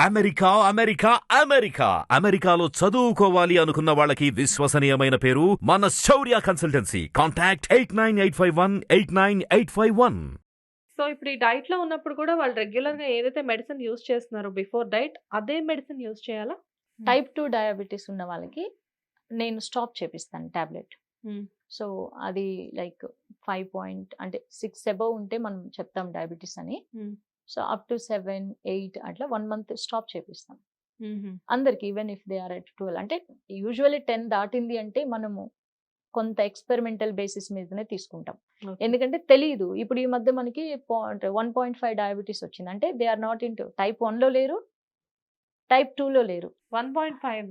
America America America. అమెరికాలో చదువుకోవాలి అనుకున్న వాళ్ళకి విశ్వసనీయమైన పేరు మన Shaurya consultancy. Contact eight nine eight five one eight nine eight five one. So ఇప్పుడు ఈ డైట్లో ఉన్నప్పుడు కూడా వాళ్ళు రెగ్యులర్గా ఏదైతే మెడిసిన్ యూస్ చేస్తున్నారో బిఫోర్ డైట్ అదే మెడిసిన్ యూస్ చేయాలా? టైప్ టూ డయాబెటీస్ ఉన్న వాళ్ళకి నేను స్టాప్ చేపిస్తాను టాబ్లెట్. Hmm. సో అది లైక్ ఫైవ్ పాయింట్ అంటే సిక్స్ అబౌవ్ ఉంటే మనం చెప్తాం డయాబెటీస్ అని. Hmm. So up to seven eight అట్లా వన్ మంత్ స్టాప్ చేపిస్తాం. అందరికి even if they are at twelve అంటే యూజువల్లీ టెన్ దాటింది అంటే మనము కొంత ఎక్స్పెరిమెంటల్ బేసిస్ మీదనే తీసుకుంటాం. ఎందుకంటే తెలియదు ఇప్పుడు ఈ మధ్య మనకి వన్ పాయింట్ ఫైవ్ డయాబెటీస్ వచ్చింది. అంటే దే ఆర్ నాట్ ఇన్ టైప్లో లేరు టైప్లో లేరు. One point five.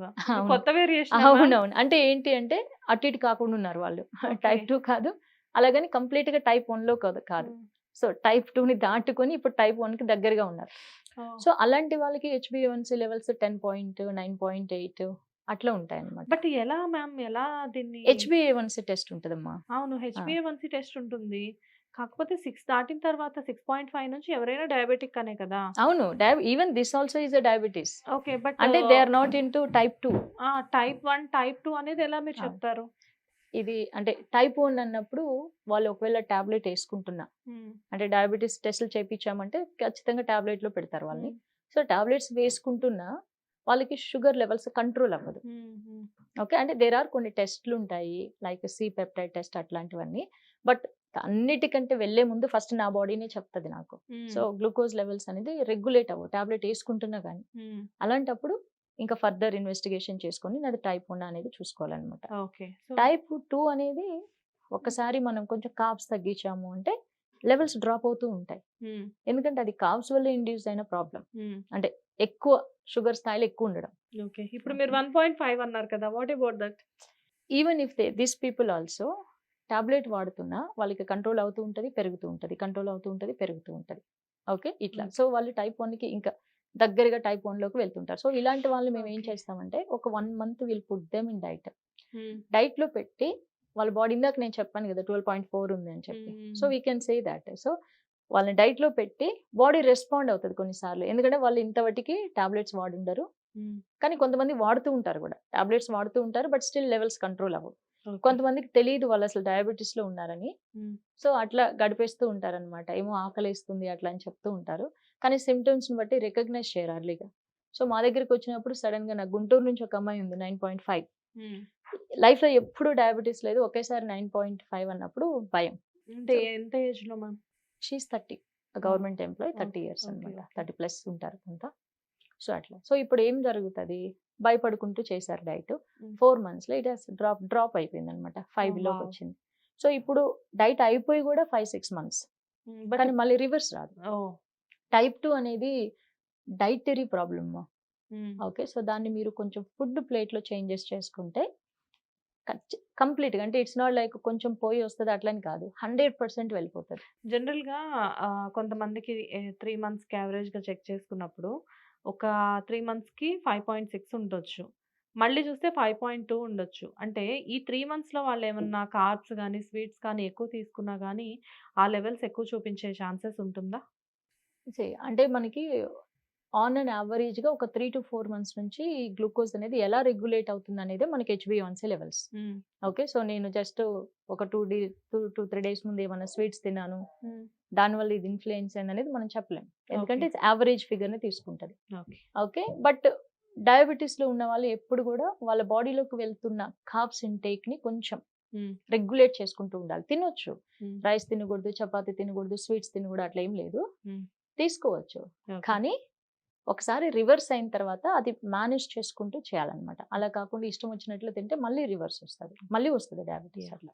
కొత్త వేరియేషన్ అవునవును. అంటే ఏంటి అంటే అటు ఇటు కాకుండా ఉన్నారు వాళ్ళు. టైప్ టూ కాదు. అలాగని కంప్లీట్గా టైప్ వన్లో కాదు. కాదు సో టైప్ టూ ని దాటుకొని ఇప్పుడు టైప్ వన్కి దగ్గరగా ఉన్నారు. సో అలాంటి వాళ్ళకి హెచ్బిఎన్సీ levels ten point nine point eight అట్లా ఉంటాయి అనమాట బట్ ఎలా మ్యామ్ ఎలా దీన్ని హెచ్బిఏవన్సీ టెస్ట్ ఉంటుందమ్మా. అవును హెచ్బిఏవన్సీ టెస్ట్ ఉంటుంది. కాకపోతే సిక్స్ దాటిన తర్వాత సిక్స్ పాయింట్ ఫైవ్ నుంచి ఎవరైనా డయాబెటిక్ అనే కదా. అవును even this also uh diabetes. Okay but అంటే they are not into type two. Type one type two అనేది ఎలా మీరు. చెప్తారు? ఇది అంటే టైప్ వన్ అన్నప్పుడు వాళ్ళు ఒకవేళ టాబ్లెట్ వేసుకుంటున్నా. అంటే డయాబెటీస్ టెస్టులు చేయించామంటే ఖచ్చితంగా టాబ్లెట్లో పెడతారు వాళ్ళని. సో టాబ్లెట్స్ వేసుకుంటున్నా వాళ్ళకి షుగర్ లెవెల్స్ కంట్రోల్ అవ్వదు. ఓకే? అంటే దేర్ ఆర్ కొన్ని టెస్ట్లు ఉంటాయి లైక్ సి పెప్టైడ్ టెస్ట్ అట్లాంటివన్నీ. బట్ అన్నిటికంటే వెళ్ళే ముందు ఫస్ట్ నా బాడీనే చెప్తుంది నాకు. సో గ్లూకోజ్ లెవెల్స్ అనేది రెగ్యులేట్ అవ్వవు. టాబ్లెట్ వేసుకుంటున్నా కానీ అలాంటప్పుడు ఇంకా ఫర్దర్ ఇన్వెస్టిగేషన్ చేసుకొని నాది టైప్ వన్ అనేది చూసుకోవాలన్నమాట. ఓకే. టైప్ టూ అనేది ఒకసారి మనం కొంచెం కాప్స్ తగ్గించాము అంటే లెవెల్స్ డ్రాప్ అవుతూ ఉంటాయి. ఎందుకంటే అది కాప్స్ వల్ల ఇండ్యూస్ అయిన ప్రాబ్లం ఎక్కువ షుగర్ స్థాయిలో ఎక్కువ ఉండడం. ఓకే. ఇప్పుడు మీరు వన్ పాయింట్ ఫైవ్ అన్నారు కదా what about that? Even if they this people also tablet వాడుతున్నా వాళ్ళకి కంట్రోల్ అవుతూ ఉంటుంది పెరుగుతూ ఉంటుంది కంట్రోల్ అవుతూ ఉంటుంది పెరుగుతూ ఉంటుంది. ఓకే? ఇట్లా. సో వాళ్ళు టైప్ వన్కి ఇంకా దగ్గరగా టైప్ వన్లోకి వెళ్తుంటారు. సో ఇలాంటి వాళ్ళు మేము ఏం. చేస్తామంటే ఒక one month will put them in diet. డైట్లో పెట్టి వాళ్ళ బాడీ ఇందాక నేను చెప్పాను కదా ట్వెల్వ్ పాయింట్ ఫోర్ ఉంది అని చెప్పి. So we can say that. So వాళ్ళని డైట్లో పెట్టి బాడీ రెస్పాండ్ అవుతుంది కొన్నిసార్లు. ఎందుకంటే వాళ్ళు ఇంతవరకు టాబ్లెట్స్ వాడుండరు. కానీ కొంతమంది వాడుతూ ఉంటారు కూడా. టాబ్లెట్స్ వాడుతూ ఉంటారు బట్ స్టిల్ లెవెల్స్ కంట్రోల్ అవ్వవు. కొంతమందికి తెలియదు వాళ్ళు అసలు డయాబెటీస్లో ఉన్నారని. సో అట్లా గడిపేస్తూ ఉంటారన్నమాట. ఏమో ఆకలిస్తుంది అట్లా అని చెప్తూ ఉంటారు. కానీ సిమ్టమ్స్ని బట్టి రికగ్నైజ్ చేయరు అర్లీగా సో మా దగ్గరికి వచ్చినప్పుడు సడన్గా నాకు గుంటూరు నుంచి ఒక అమ్మాయి ఉంది నైన్ పాయింట్ ఫైవ్ లైఫ్లో ఎప్పుడు డయాబెటీస్ లేదు ఒకేసారి నైన్ పాయింట్ ఫైవ్ అన్నప్పుడు భయం. అంటే ఎంత ఏజ్లో ma'am? She's thirty government employee thirty years అనమాట. థర్టీ ప్లస్ ఉంటారు అంతా. సో అట్లా. సో ఇప్పుడు ఏం జరుగుతుంది? భయపడుకుంటూ చేశారు డైట్. ఫోర్ మంత్స్లో ఇట్ డ్రాప్ డ్రాప్ అయిపోయింది అనమాట ఫైవ్లోకి. వచ్చింది. సో ఇప్పుడు డైట్ అయిపోయి కూడా ఫైవ్ సిక్స్ మంత్స్ కానీ మళ్ళీ రివర్స్ రాదు. టైప్ టూ అనేది డైటరీ ప్రాబ్లమ్ ఓకే. సో దాన్ని మీరు కొంచెం ఫుడ్ ప్లేట్లో చేంజెస్ చేసుకుంటే కంప్లీట్గా అంటే ఇట్స్ నాట్ లైక్ కొంచెం పోయి వస్తుంది అట్లని కాదు. హండ్రెడ్ పర్సెంట్ వెళ్ళిపోతుంది. జనరల్గా ఆ, కొంతమందికి త్రీ మంత్స్కి యావరేజ్గా చెక్ చేసుకున్నప్పుడు ఒక త్రీ మంత్స్కి ఫైవ్ పాయింట్ సిక్స్ ఉండొచ్చు. మళ్ళీ చూస్తే ఫైవ్ పాయింట్ టూ ఉండొచ్చు. అంటే ఈ త్రీ మంత్స్లో వాళ్ళు ఏమన్నా కార్బ్స్ కానీ స్వీట్స్ కానీ ఎక్కువ తీసుకున్నా కానీ ఆ లెవెల్స్ ఎక్కువ చూపించే ఛాన్సెస్ ఉంటుందా? అంటే మనకి ఆన్ అండ్ యావరేజ్గా ఒక త్రీ టు ఫోర్ మంత్స్ నుంచి గ్లూకోజ్ అనేది ఎలా రెగ్యులేట్ అవుతుంది అనేది మనకి హెచ్బివన్సీ లెవెల్స్. ఓకే సో నేను జస్ట్ ఒక two day two two three days ముందు ఏమైనా స్వీట్స్ తిన్నాను. దానివల్ల ఇది ఇన్ఫ్లుయెన్స్ అనేది మనం చెప్పలేం. ఎందుకంటే యావరేజ్ ఫిగర్ని తీసుకుంటది. ఓకే. బట్ డయాబెటీస్లో ఉన్న వాళ్ళు ఎప్పుడు కూడా వాళ్ళ బాడీలోకి వెళ్తున్న కాప్స్ ఇంటేక్ని కొంచెం రెగ్యులేట్ చేసుకుంటూ ఉండాలి. తినొచ్చు. రైస్ తినకూడదు చపాతి తినకూడదు స్వీట్స్ తినకూడదు అట్లా ఏం లేదు. తీసుకోవచ్చు. కానీ ఒకసారి రివర్స్ అయిన తర్వాత అది మేనేజ్ చేసుకుంటూ చేయాలన్నమాట. అలా కాకుండా ఇష్టం వచ్చినట్లు తింటే మళ్ళీ రివర్స్ వస్తుంది. మళ్ళీ వస్తుంది డయాబెటీస్. అట్లా.